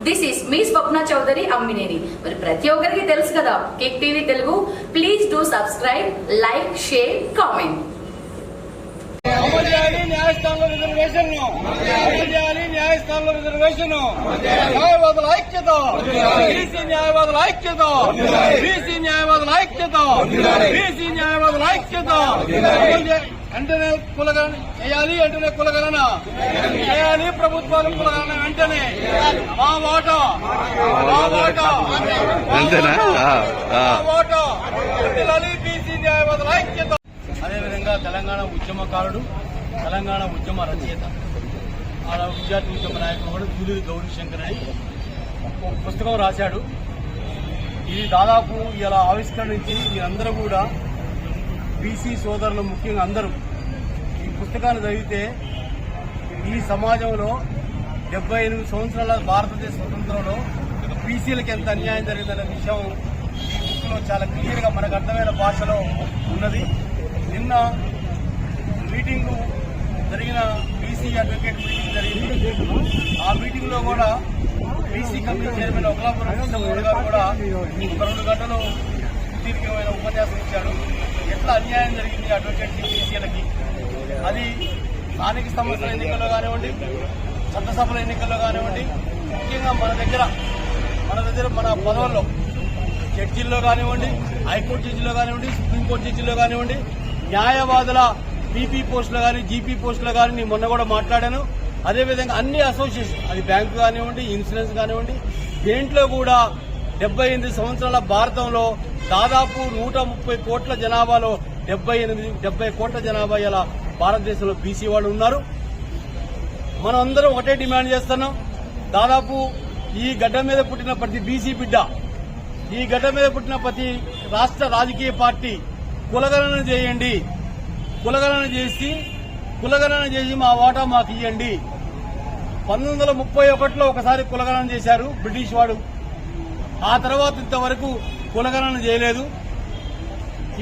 This is మీ స్వప్న చౌదరి అమ్మినేని మరి ప్రతి ఒక్కరికి తెలుసు కదా cake TV Telugu. Please do subscribe like share comment అమలు చేయాలి న్యాయస్థానంలో రిజర్వేషన్ అమలు చేయాలి న్యాయస్థానంలో రిజర్వేషన్ న్యాయవాదుల ఐక్యత. బీసీ న్యాయవాదుల ఐక్యత. బీసీ న్యాయవాదుల ఐక్యత. బీసీ న్యాయవాదుల ఐక్యత. వెంటనే కులగణన చేయాలి వెంటనే కులగణన. చేయాలి ప్రభుత్వాలు కులగణన వెంటనే. మా ఓట మా ఓట అంతేనా? ఓట బీసీ న్యాయవాదుల ఐక్యత. అదేవిధంగా తెలంగాణ ఉద్యమకారుడు తెలంగాణ ఉద్యమ రచయిత. ఆ విద్యార్థి ఉద్యమ నాయకుడు కూడా దూలూరి గౌరీ శంకర్ అని ఒక పుస్తకం రాశాడు. ఇది దాదాపు ఇలా ఆవిష్కరించి మీరందరూ కూడా బీసీ సోదరులు ముఖ్యంగా అందరూ పుస్తకాలు చదివితే ఈ సమాజంలో డెబ్బై ఎనిమిది సంవత్సరాల భారతదేశ స్వతంత్రంలో బీసీలకు ఎంత అన్యాయం జరిగిందనే విషయం ఈ బుక్లో చాలా క్లియర్గా మనకు అర్థమైన భాషలో ఉన్నది. నిన్న మీటింగు జరిగిన బీసీ అడ్వకేట్ మీటింగ్ జరిగింది. ఆ మీటింగ్లో కూడా BC committee chairman Okalapuram Krishnamurthy garu కూడా ఒక రెండు గంటలు సుదీర్ఘమైన ఉపన్యాసం ఇచ్చాడు. ఎట్లా అన్యాయం జరిగింది అడ్వకేట్ బీసీలకి అది స్థానిక సంస్థల ఎన్నికల్లో కానివ్వండి చట్టసభల ఎన్నికల్లో కానివ్వండి ముఖ్యంగా మన దగ్గర మన దగ్గర మన పదవుల్లో జడ్జీల్లో కానివ్వండి హైకోర్టు జడ్జిలో కానివ్వండి సుప్రీంకోర్టు జడ్జిలో కానివ్వండి న్యాయవాదుల పీపీ పోస్టులు కానీ జీపీ పోస్టులు కానీ నేను మొన్న కూడా మాట్లాడాను. అదేవిధంగా అన్ని అసోసియేషన్ అది బ్యాంకు కానివ్వండి ఇన్సూరెన్స్ కానివ్వండి దేంట్లో కూడా డెబ్బై ఎనిమిది సంవత్సరాల భారతంలో దాదాపు నూట ముప్పై కోట్ల జనాభాలో డెబ్బై ఎనిమిది డెబ్బై కోట్ల జనాభా ఇలా భారతదేశంలో బీసీ వాళ్ళు ఉన్నారు. మనం అందరం ఒకటే డిమాండ్ చేస్తున్నాం. దాదాపు ఈ గడ్డ మీద పుట్టిన ప్రతి బీసీ బిడ్డ ఈ గడ్డ మీద పుట్టిన ప్రతి రాష్ట్ర రాజకీయ పార్టీ కులగణన చేయండి. కులగణన చేసి కులగణన చేసి మా వాటా మాకు ఇవ్వండి పంతొమ్మిది వందల ముప్పై ఒకటిలో ఒకసారి కులగణన చేశారు బ్రిటిష్ వాడు. ఆ తర్వాత ఇంతవరకు కులగణన చేయలేదు.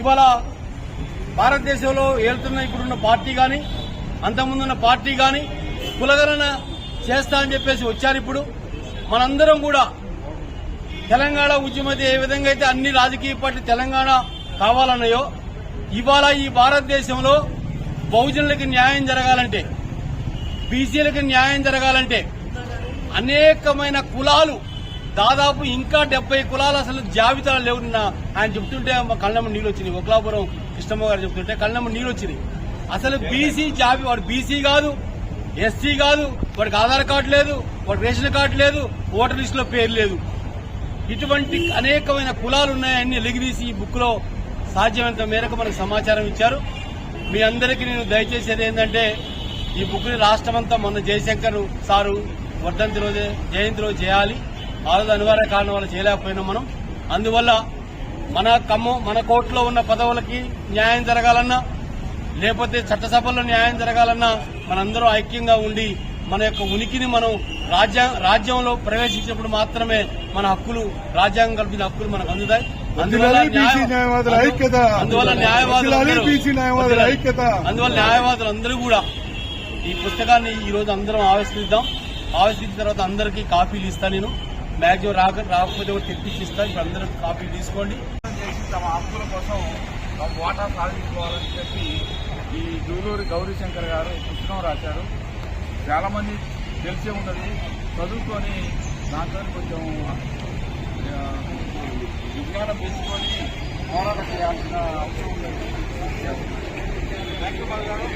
ఇవాళ భారతదేశంలో ఏలుతున్న ఇప్పుడున్న పార్టీ కానీ అంతకుముందున్న పార్టీ కానీ కులగణన చేస్తా అని చెప్పేసి వచ్చారు ఇప్పుడు. మనందరం కూడా తెలంగాణ ఉద్యమం ఏ విధంగా అయితే అన్ని రాజకీయ పార్టీ తెలంగాణ కావాలన్నాయో ఇవాళ ఈ భారతదేశంలో బహుజనులకు న్యాయం జరగాలంటే బీసీలకు న్యాయం జరగాలంటే అనేకమైన కులాలు దాదాపు ఇంకా డెబ్బై కులాలు అసలు జాబితాలు లేవు నిన్న. ఆయన చెప్తుంటే మా కళ్ళమ్మ నీళ్ళు వచ్చినాయి. ఒకలాపురం కృష్ణమ్మ గారు చెప్తుంటే కళ్ళమ్మ నీళ్ళు వచ్చినాయి. అసలు బీసీ జాబి వాడు బీసీ కాదు ఎస్సీ కాదు వాడికి ఆధార్ కార్డు లేదు వాడికి రేషన్ కార్డు లేదు ఓటర్ లిస్టులో పేరు లేదు. ఇటువంటి అనేకమైన కులాలు ఉన్నాయని ఎలిగిదీసి ఈ బుక్లో సాధ్యమైనంత మేరకు మనకు సమాచారం ఇచ్చారు. మీ అందరికీ నేను దయచేసేది ఏంటంటే ఈ బుక్ని రాష్ట్రమంతా మొన్న జయశంకర్ సారు వర్ధంతి రోజే జయంతి రోజు చేయాలి. ఆ రోజు అనివార్య కారణం వల్ల చేయలేకపోయినాం మనం. అందువల్ల మన ఖమ్మం మన కోర్టులో ఉన్న పదవులకి న్యాయం జరగాలన్నా లేకపోతే చట్టసభల్లో న్యాయం జరగాలన్నా మనందరం ఐక్యంగా ఉండి మన యొక్క ఉనికిని మనం రాజ్యా రాజ్యంలో ప్రవేశించినప్పుడు మాత్రమే మన హక్కులు రాజ్యాంగం కల్పించిన హక్కులు మనకు అందుతాయి. అందువల్ల న్యాయవాదుల అందరూ- న్యాయవాదులు కూడా ఈ పుస్తకాన్ని ఈ రోజు అందరం ఆవిష్కరిద్దాం. ఆవిష్కరించిన తర్వాత అందరికీ కాపీలు ఇస్తా నేను. మ్యాక్సిమం రాక రాకపోతే కూడా తెప్పించి ఇప్పుడు అందరూ కాపీ తీసుకోండి. చేసి తమ హక్కుల కోసం తమ వాటా సాధించుకోవాలని చెప్పి ఈ దూలూరి గౌరీశంకర్ గారు పుస్తకం రాశారు. చాలా మంది తెలిసే ఉంటుంది చదువుకొని దాంతో కొంచెం విజ్ఞానం పెంచుకొని పోరాటం చేయాల్సిన అవసరం ఉంది థ్యాంక్ యూ గారు.